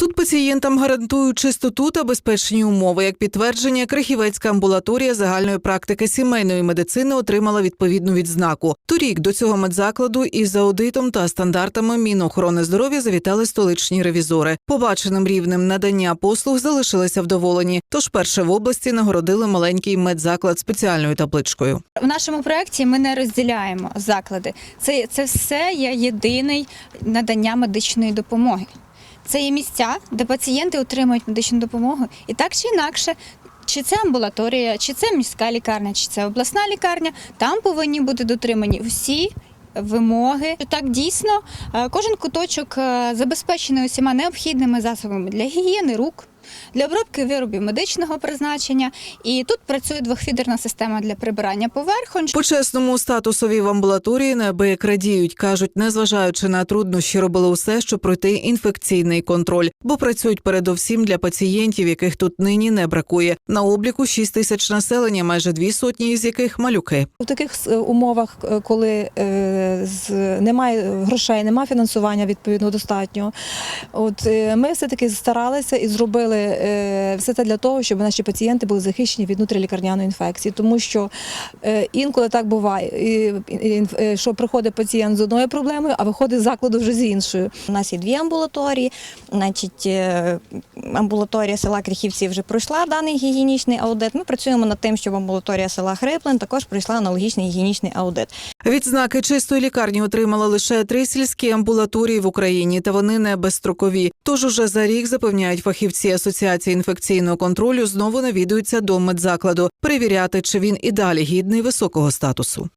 Тут пацієнтам гарантують чистоту та безпечні умови. Як підтвердження, Крихівецька амбулаторія загальної практики сімейної медицини отримала відповідну відзнаку. Торік до цього медзакладу із аудитом та стандартами Мінохорони здоров'я завітали столичні ревізори. Побаченим рівнем надання послуг залишилися вдоволені. Тож перше в області нагородили маленький медзаклад спеціальною табличкою. В нашому проєкті ми не розділяємо заклади. Це, це все є єдиний надання медичної допомоги. Це є місця, де пацієнти отримують медичну допомогу. І так чи інакше, чи це амбулаторія, чи це міська лікарня, чи це обласна лікарня, там повинні бути дотримані всі. Вимоги так дійсно е, кожен куточок е, забезпечений усіма необхідними засобами для гігієни рук, для обробки виробів медичного призначення. І тут працює двохфідерна система для прибирання поверхонь. Почесному статусові в амбулаторії неабияк радіють. кажуть, незважаючи на труднощі, робили усе, щоб пройти інфекційний контроль, бо працюють передовсім для пацієнтів, яких тут нині не бракує. На обліку 6 тисяч населення, майже дві сотні із яких малюки. В таких е, умовах, е, коли е, з, немає грошей, немає фінансування відповідно достатньо, от ми все таки старалися і зробили е, все це для того, щоб наші пацієнти були захищені від внутрілікарняної інфекції, тому що е, інколи так буває, е, що приходить пацієнт з одною проблемою, а виходить з закладу вже з іншою. У нас є дві амбулаторії. Значить, амбулаторія села Кріхівці вже пройшла даний гігієнічний аудит. Ми працюємо над тим, щоб амбулаторія села Хриплин також пройшла аналогічний гігієнічний аудит. Відзнаки чистої лікарні отримали лише три сільські амбулаторії в Україні, та вони не безстрокові. Тож уже за рік запевняють фахівці Асоціації інфекційного контролю знову навідуються до медзакладу, перевіряти, чи він і далі гідний високого статусу.